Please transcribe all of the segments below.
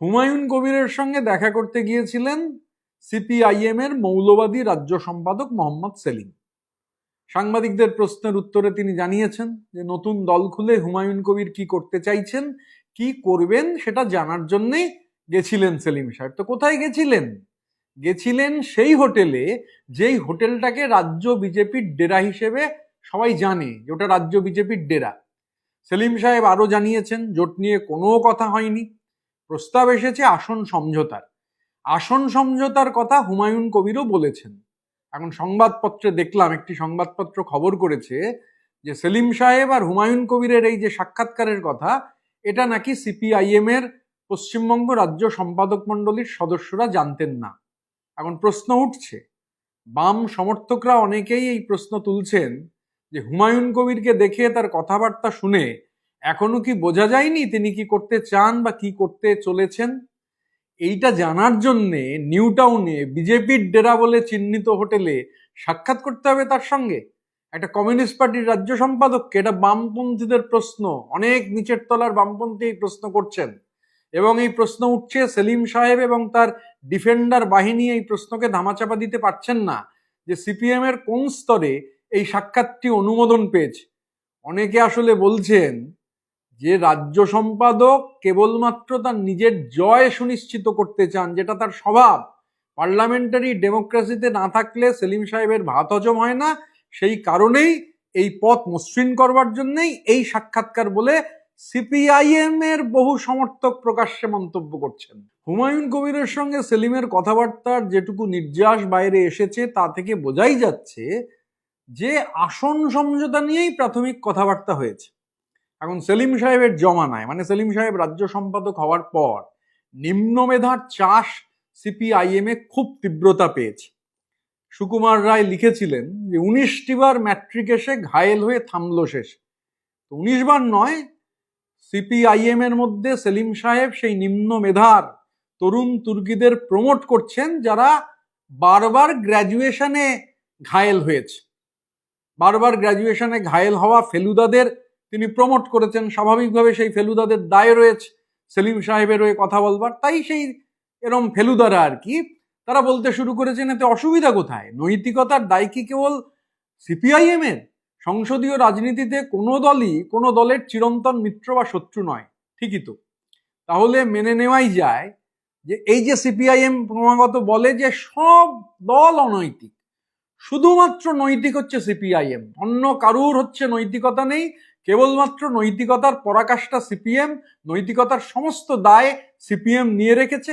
হুমায়ুন কবিরের সঙ্গে দেখা করতে গিয়েছিলেন সিপিআইএম এর মৌলবাদী রাজ্য সম্পাদক মোহাম্মদ সেলিম। সাংবাদিকদের প্রশ্নের উত্তরে তিনি জানিয়েছেন যে, নতুন দল খুলে হুমায়ুন কবির কি করতে চাইছেন, কি করবেন সেটা জানার জন্যই গেছিলেন সেলিম সাহেব। তো কোথায় গেছিলেন? গেছিলেন সেই হোটেলে, যেই হোটেলটাকে রাজ্য বিজেপির ডেরা হিসেবে সবাই জানে যে ওটা রাজ্য বিজেপির ডেরা। সেলিম সাহেব আরও জানিয়েছেন, জোট নিয়ে কোনো কথা হয়নি। প্রস্তাব এসেছে আসন সমঝোতার। আসন সমঝোতার কথা হুমায়ুন কবিরও বলেছেন। এখন সংবাদপত্রে দেখলাম, একটি সংবাদপত্র খবর করেছে যে সেলিম সাহেব আর হুমায়ুন কবিরের এই যে সাক্ষাৎকারের কথা, এটা নাকি সিপিআইএম এর পশ্চিমবঙ্গ রাজ্য সম্পাদক মণ্ডলীর সদস্যরা জানতেন না। এখন প্রশ্ন উঠছে, বাম সমর্থকরা অনেকেই এই প্রশ্ন তুলছেন যে হুমায়ুন কবিরকে দেখে তার কথাবার্তা শুনে এখনও কি বোঝা যায়নি তিনি কি করতে চান বা কি করতে চলেছেন? এইটা জানার জন্যে নিউ টাউনে বিজেপির ডেরা বলে চিহ্নিত হোটেলে সাক্ষাৎ করতে হবে তার সঙ্গে। একটা কমিউনিস্ট পার্টির রাজ্য সম্পাদককে এটা বামপন্থীদের প্রশ্ন। অনেক নিচের তলার বামপন্থী এই প্রশ্ন করছেন। এবং এই প্রশ্ন উঠছে, সেলিম সাহেব এবং তার ডিফেন্ডার বাহিনী এই প্রশ্নকে ধামাচাপা দিতে পারছেন না যে সিপিএম এর কোন স্তরে এই সাক্ষাৎটি অনুমোদন পেয়েছে। অনেকে আসলে বলছেন যে রাজ্য সম্পাদক কেবলমাত্র তার নিজের জয় সুনিশ্চিত করতে চান, যেটা তার স্বভাব, পার্লামেন্টারি ডেমোক্রেসিতে না থাকলে সেলিম সাহেবের ভাত হজম হয় না, সেই কারণেই এই পথ মসৃণ করবার জন্যই এই সাক্ষাৎকার বলে সিপিআইএম এর বহু সমর্থক প্রকাশ্যে মন্তব্য করছেন। হুমায়ুন কবিরের সঙ্গে সেলিমের কথাবার্তার যেটুকু নির্যাস বাইরে এসেছে, তা থেকে বোঝাই যাচ্ছে যে আসন সমঝোতা নিয়েই প্রাথমিক কথাবার্তা হয়েছে। এখন সেলিম সাহেবের জমানায় মানে সেলিম সাহেব রাজ্য সম্পাদক হওয়ার পর, নিম্ন মেধার চাষ সিপিআইএম এ খুব তীব্রতা পেয়েছে। সুকুমার রায় লিখেছিলেন যে, উনিশটি বার ম্যাট্রিক এসে ঘায়েল হয়ে থামল শেষ। তো উনিশ বার নয়, সিপিআইএম এর মধ্যে সেলিম সাহেব সেই নিম্ন মেধার তরুণ তুর্কিদের প্রমোট করছেন, যারা বারবার গ্র্যাজুয়েশনে ঘায়েল হয়েছে। বারবার গ্র্যাজুয়েশনে ঘায়েল হওয়া ফেলুদাদের তিনি প্রমোট করেছেন। স্বাভাবিকভাবে সেই ফেলুদাদের দায় রয়েছে। সেলিম সাহেবের হয়ে কথা বলবার। তাই সেই এরম ফেলুদারা আর কি, তারা বলতে শুরু করেছেন, এতে অসুবিধা কোথায়? নৈতিকতার দায় কি কেবল সিপিআইএম এর? সংসদীয় রাজনীতিতে কোনো দলই, কোনো দলের চিরন্তন মিত্র বা শত্রু নয়। ঠিকই তো। তাহলে মেনে নেওয়াই যায় যে এই যে সিপিআইএম ক্রমাগত বলে যে সব দল অনৈতিক। শুধুমাত্র নৈতিক হচ্ছে সিপিআইএম। অন্য কারুর হচ্ছে নৈতিকতা নেই। কেবলমাত্র নৈতিকতার পরাকাষ্ঠা সিপিএম, নৈতিকতার সমস্ত দায় সিপিএম নিয়ে রেখেছে।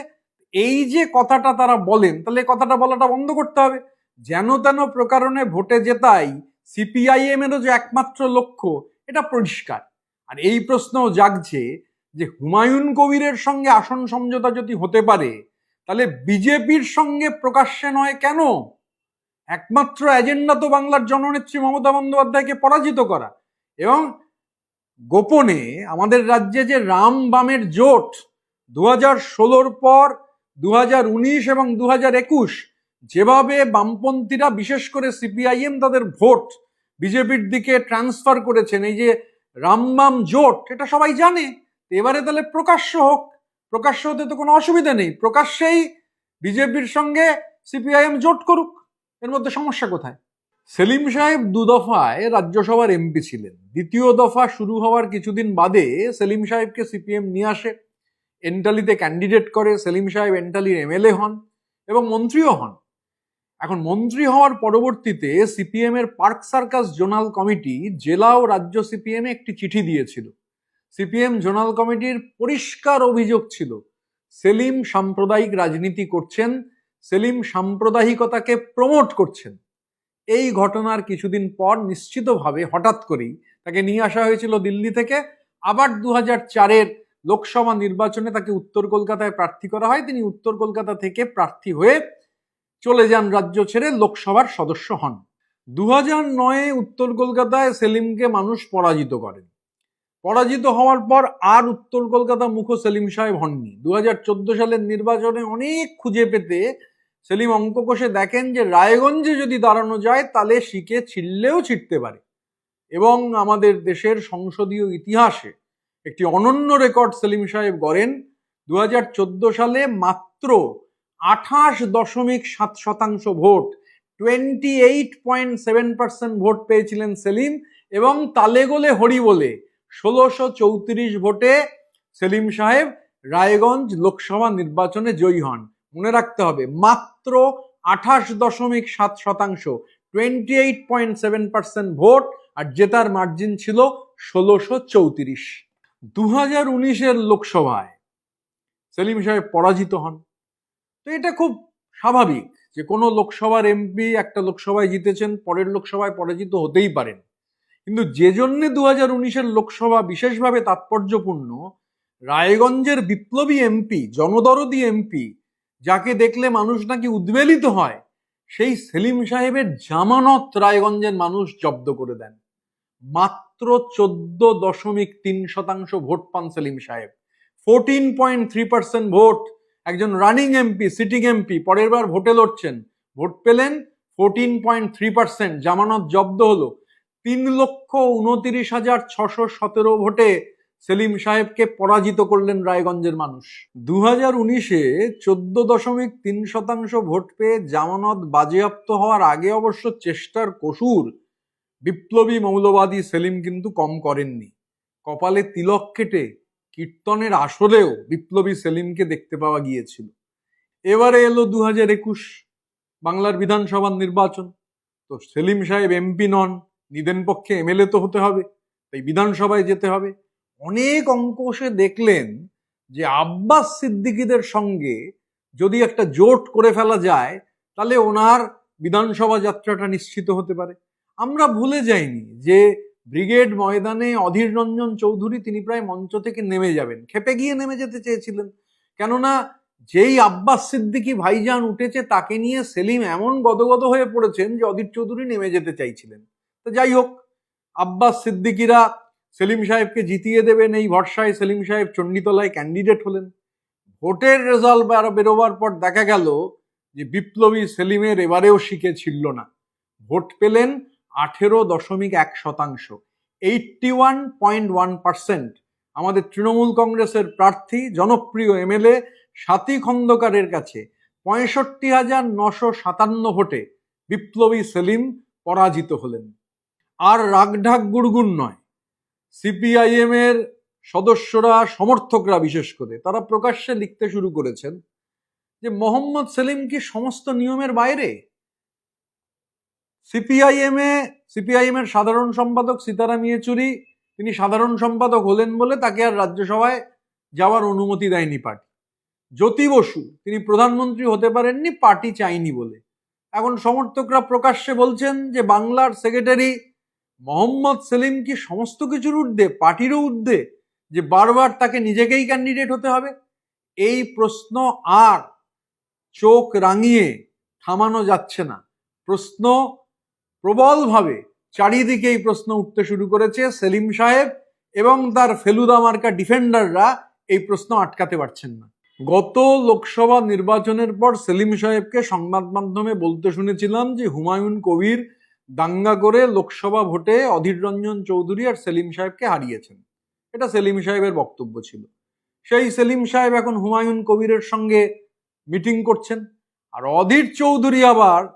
এই যে কথাটা তারা বলেন, তাহলে কথাটা বলাটা বন্ধ করতে হবে। যেন তেন প্রকারণে ভোটে জেতাই সিপিআইএম এরও যে একমাত্র লক্ষ্য, এটা পরিষ্কার। আর এই প্রশ্নও জাগছে যে হুমায়ুন কবিরের সঙ্গে আসন সমঝোতা যদি হতে পারে, তাহলে বিজেপির সঙ্গে প্রকাশ্যে নয় কেন? একমাত্র এজেন্ডা তো বাংলার জননেত্রী মমতা বন্দ্যোপাধ্যায়কে পরাজিত করা। এবং গোপনে আমাদের রাজ্যে যে রাম বামের জোট দু হাজার ষোলোর পর দু হাজার উনিশ এবং দু হাজার একুশ যেভাবে বামপন্থীরা, বিশেষ করে সিপিআইএম তাদের ভোট বিজেপির দিকে ট্রান্সফার করেছেন, এই যে রামবাম জোট, এটা সবাই জানে এবারে তাহলে প্রকাশ্য হোক, প্রকাশ্য হতে তো কোনো অসুবিধা নেই, প্রকাশ্যেই বিজেপির সঙ্গে সিপিআইএম জোট করুক, এর মধ্যে সমস্যা কোথায়? সেলিম সাহেব দু দফায় রাজ্যসভার এমপি ছিলেন। দ্বিতীয় দফা শুরু হওয়ার কিছুদিন বাদে সেলিম সাহেবকে সিপিএম নিয়ে আসে। এন্টালিতে ক্যান্ডিডেট করে, সেলিম সাহেব এন্টালির এমএলএ হন এবং মন্ত্রীও হন। এখন মন্ত্রী হওয়ার পরবর্তীতে সিপিএম এর পার্ক সার্কাস জোনাল কমিটি জেলা ও রাজ্য সিপিএম এ একটি চিঠি দিয়েছিল। সিপিএম জোনাল কমিটির পরিষ্কার অভিযোগ ছিল, সেলিম সাম্প্রদায়িক রাজনীতি করছেন, সেলিম সাম্প্রদায়িকতাকে প্রমোট করছেন। এই ঘটনার কিছুদিন পর নিশ্চিতভাবে হঠাৎ করেই তাকে নিয়ে আসা হয়েছিল দিল্লি থেকে। আবার দু হাজার চারের লোকসভা নির্বাচনে তাকে উত্তর কলকাতায় প্রার্থী করা হয়। তিনি উত্তর কলকাতা থেকে প্রার্থী হয়ে চলে যান রাজ্য ছেড়ে লোকসভার সদস্য হন। দু হাজার নয়ে উত্তর কলকাতায় সেলিমকে মানুষ পরাজিত করেন। পরাজিত হওয়ার পর আর উত্তর কলকাতা মুখ সেলিম সাহেব হননি। দু সালের নির্বাচনে অনেক খুঁজে পেতে সেলিম অঙ্ক দেখেন যে রায়গঞ্জে যদি দাঁড়ানো যায়, তাহলে শিখে ছিললেও ছিটতে পারে। এবং আমাদের দেশের সংসদীয় ইতিহাসে একটি অনন্য রেকর্ড সেলিম সাহেব গড়েন। দু হাজার চোদ্দ সালে মাত্র আঠাশ দশমিক সাত শতাংশ vote twenty eight point seven percent vote পেয়েছিলেন সেলিম এবং তালেগোলে হরি বলে ষোলোশো চৌত্রিশ ভোটে সেলিম সাহেব রায়গঞ্জ লোকসভা নির্বাচনে জয়ী হন। মনে রাখতে হবে, মাত্র আঠাশ দশমিক সাত শতাংশ twenty eight point seven percent vote আর জেতার মার্জিন ছিল ষোলোশো চৌত্রিশ। দু হাজার উনিশের লোকসভায় সেলিম সাহেব পরাজিত হন। তো এটা খুব স্বাভাবিক যে কোনো লোকসভার এমপি একটা লোকসভায় জিতেছেন, পরের লোকসভায় পরাজিত হতেই পারেন। কিন্তু যে জন্যে দু হাজার উনিশের লোকসভা বিশেষভাবে তাৎপর্যপূর্ণ, রায়গঞ্জের বিপ্লবী এমপি, জনদরদী এমপি যাকে দেখলে মানুষ নাকি উদ্বেলিত হয়, সেই সেলিম সাহেবের জামানত রায়গঞ্জের মানুষ জব্দ করে দেন। মাত্র চোদ্দ দশমিক তিন শতাংশ ভোট পান সেলিম সাহেব। Fourteen point three percent vote. একজন রানিং এমপি সিটিং এমপি পরের বার ভোটে লড়ছেন। ভোট পেলেন ফোরটিন পয়েন্ট থ্রি পার্সেন্ট জামানত জব্দ হলো। তিন লক্ষ উনতিরিশ হাজার ছশো সতেরো ভোটে সেলিম সাহেবকে পরাজিত করলেন রায়গঞ্জের মানুষ। দু হাজার উনিশে চোদ্দ দশমিক তিন শতাংশ ভোট পেয়ে জামানত বাজেয়াপ্ত হওয়ার আগে অবশ্য চেষ্টার কসুর বিপ্লবী মৌলবাদী সেলিম কিন্তু কম করেননি। কপালে তিলক কেটে কীর্তনের আসরেও বিপ্লবী সেলিমকে দেখতে পাওয়া গিয়েছিল। এবারে এলো দু হাজার একুশ বাংলার বিধানসভার নির্বাচন। তো সেলিম সাহেব এমপি নন, নিদেন পক্ষে এমএলএ তো হতে হবে, তাই বিধানসভায় যেতে হবে। অনেক অঙ্ক সে দেখলেন যে আব্বাস সিদ্দিকীদের সঙ্গে যদি একটা জোট করে ফেলা যায়, তাহলে ওনার বিধানসভা যাত্রাটা নিশ্চিত হতে পারে। আমরা ভুলে যাইনি যে ব্রিগেড ময়দানে অধীর রঞ্জন চৌধুরী তিনি প্রায় মঞ্চ থেকে নেমে যাবেন। খেপে গিয়ে নেমে যেতে চেয়েছিলেন। কেননা যেই আব্বাস সিদ্দিকী ভাইজান উঠেছে, তাকে নিয়ে সেলিম এমন গদগদ হয়ে পড়েছেন যে অধীর চৌধুরী নেমে যেতে চাইছিলেন। তো যাই হোক, আব্বাস সিদ্দিকিরা সেলিম সাহেবকে জিতিয়ে দেবেন এই ভরসায় সেলিম সাহেব চণ্ডীতলায় ক্যান্ডিডেট হলেন। ভোটের রেজাল্ট আরও বেরোবার পর দেখা গেল যে বিপ্লবী সেলিমের এবারেও শিখে ছিল না। ভোট পেলেন আঠেরো দশমিক এক শতাংশ eighty one point one percent আমাদের তৃণমূল কংগ্রেসের প্রার্থী, জনপ্রিয় এমএলএ সাথী খন্দকারের কাছে পঁয়ষট্টি হাজার নশো সাতান্ন ভোটে বিপ্লবী সেলিম পরাজিত হলেন। আর রাগঢাক গুড়গুড় নয় সিপিআইএম এর সদস্যরা, সমর্থকরা বিশেষ করে, তারা প্রকাশ্যে লিখতে শুরু করেছেন যে মোহাম্মদ সেলিম কি সমস্ত নিয়মের বাইরে? সিপিআইএম এ সিপিআইএম এর সাধারণ সম্পাদক সীতারাম ইয়েচুরি, তিনি সাধারণ সম্পাদক হলেন বলে তাকে আর রাজ্যসভায় যাওয়ার অনুমতি দেয়নি পার্টি। জ্যোতি বসু, তিনি প্রধানমন্ত্রী হতে পারেননি, পার্টি চাইনি বলে। এখন সমর্থকরা প্রকাশ্যে বলছেন যে বাংলার সেক্রেটারি মোহাম্মদ সেলিম কি সমস্ত কিছুর ঊর্ধ্বে, পার্টিরও ঊর্ধ্বে, যে বারবার তাকে নিজেকেই ক্যান্ডিডেট হতে হবে, এই প্রশ্ন আর চোখ রাঙিয়ে থামানো যাচ্ছে না। প্রশ্ন প্রবলভাবে চারিদিকে এই প্রশ্ন উঠতে শুরু করেছে সেলিম সাহেব এবং তার ফেলুদা মার্কা ডিফেন্ডাররা এই প্রশ্ন আটকাতে পারছেন না। গত লোকসভা নির্বাচনের পর সেলিম সাহেবকে সংবাদ মাধ্যমে বলতে শুনেছিলাম যে হুমায়ুন কবির দাঙ্গা করে লোকসভা ভোটে অধীর রঞ্জন চৌধুরী আর সেলিম সাহেবকে হারিয়েছেন। এটা সেলিম সাহেবের বক্তব্য ছিল। সেই সেলিম সাহেব এখন হুমায়ুন কবিরের সঙ্গে মিটিং করছেন। আর অধীর চৌধুরী আবার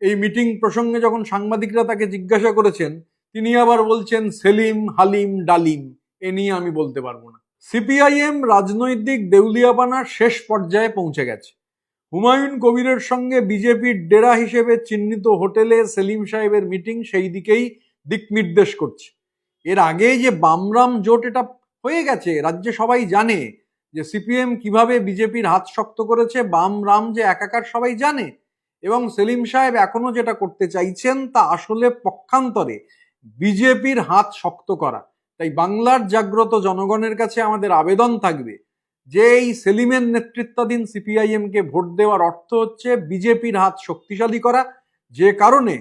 এই মিটিং প্রসঙ্গে যখন সাংবাদিকরা তাকে জিজ্ঞাসা করেছেন, তিনি আবার বলছেন, সেলিম, হালিম, ডালিম, এ নিয়ে আমি বলতে পারব না। সিপিআইএম রাজনৈতিক দেউলিয়াপানার শেষ পর্যায়ে পৌঁছে গেছে। হুমায়ুন কবিরের সঙ্গে বিজেপির ডেরা হিসেবে চিহ্নিত হোটেলে সেলিম সাহেবের মিটিং সেই দিকেই দিক নির্দেশ করছে। এর আগে যে বামরাম জোট এটা হয়ে গেছে, রাজ্যে সবাই জানে যে সিপিএম কীভাবে বিজেপির হাত শক্ত করেছে বাম রাম যে একাকার সবাই জানে, এবং সেলিম সাহেব এখনও যেটা করতে চাইছেন তা আসলে পক্ষান্তরে বিজেপির হাত শক্ত করা। তাই বাংলার জাগ্রত জনগণের কাছে আমাদের আবেদন থাকবে যে এই সেলিমের নেতৃত্বাধীন সিপিআইএম কে ভোট দেওয়ার অর্থ হচ্ছে বিজেপির হাত শক্তিশালী করা। যে কারণে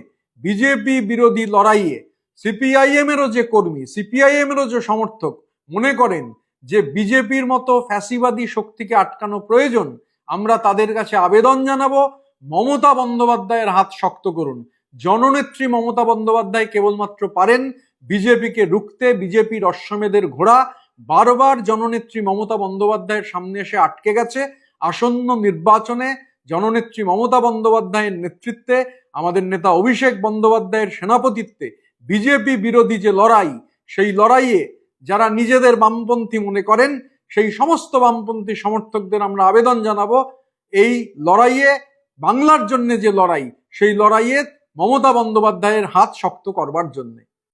বিজেপি বিরোধী লড়াইয়ে সিপিআইএম এরও যে কর্মী সিপিআইএম এরও যে সমর্থক মনে করেন যে বিজেপির মতো ফ্যাসিবাদী শক্তিকে আটকানো প্রয়োজন, আমরা তাদের কাছে আবেদন জানাব। মমতা বন্দ্যোপাধ্যায়ের হাত শক্ত করুন। জননেত্রী মমতা বন্দ্যোপাধ্যায় কেবলমাত্র পারেন বিজেপিকে রুখতে, বিজেপির অশ্বমেধের ঘোড়া। বারবার জননেত্রী মমতা বন্দ্যোপাধ্যায়ের সামনে এসে আটকে গেছে। আসন্ন নির্বাচনে জননেত্রী মমতা বন্দ্যোপাধ্যায়ের নেতৃত্বে, আমাদের নেতা অভিষেক বন্দ্যোপাধ্যায়ের সেনাপতিত্বে বিজেপি বিরোধী যে লড়াই, সেই লড়াইয়ে যারা নিজেদের বামপন্থী মনে করেন, সেই সমস্ত বামপন্থী সমর্থকদের আমরা আবেদন জানাব। এই লড়াইয়ে, বাংলার জন্য যে লড়াই, সেই লড়াইয়ে মমতা বন্দ্যোপাধ্যায়ের হাত শক্ত করবার জন্যে।